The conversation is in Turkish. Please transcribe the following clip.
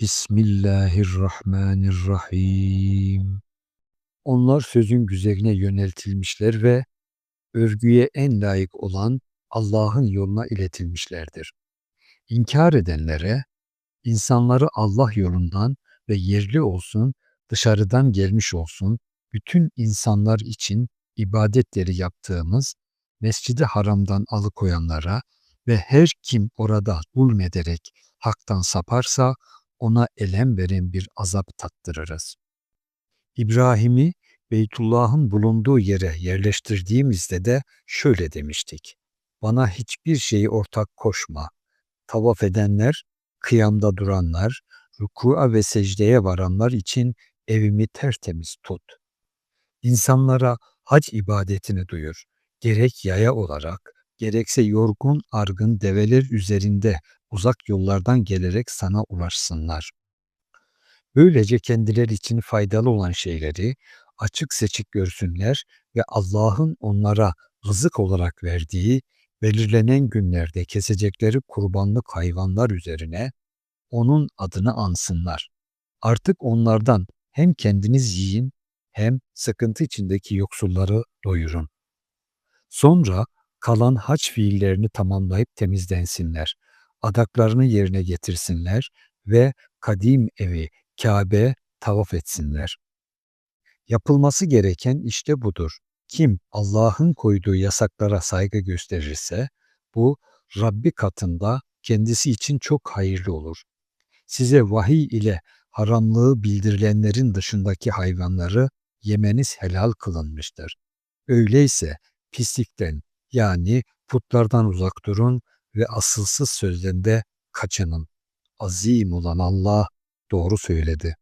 Bismillahirrahmanirrahim. Onlar sözün güzeline yöneltilmişler ve övgüye en layık olan Allah'ın yoluna iletilmişlerdir. İnkar edenlere, insanları Allah yolundan ve yerli olsun, dışarıdan gelmiş olsun, bütün insanlar için ibadetleri yaptığımız Mescid-i Haram'dan alıkoyanlara ve her kim orada zulmederek haktan saparsa ona elem veren bir azap tattırırız. İbrahim'i Beytullah'ın bulunduğu yere yerleştirdiğimizde de şöyle demiştik. Bana hiçbir şeyi ortak koşma. Tavaf edenler, kıyamda duranlar, rükûa ve secdeye varanlar için evimi tertemiz tut. İnsanlara hac ibadetini duyur. Gerek yaya olarak, gerekse yorgun argın develer üzerinde uzak yollardan gelerek sana ulaşsınlar. Böylece kendileri için faydalı olan şeyleri açık seçik görsünler ve Allah'ın onlara rızık olarak verdiği belirlenen günlerde kesecekleri kurbanlık hayvanlar üzerine onun adını ansınlar. Artık onlardan hem kendiniz yiyin hem sıkıntı içindeki yoksulları doyurun. Sonra kalan haç fiillerini tamamlayıp temizlensinler. Adaklarını yerine getirsinler ve kadim evi Kabe tavaf etsinler. Yapılması gereken işte budur. Kim Allah'ın koyduğu yasaklara saygı gösterirse bu Rabbi katında kendisi için çok hayırlı olur. Size vahiy ile haramlığı bildirilenlerin dışındaki hayvanları yemeniz helal kılınmıştır. Öyleyse pislikten yani putlardan uzak durun ve asılsız sözlerinde kaçının. Azim olan Allah doğru söyledi.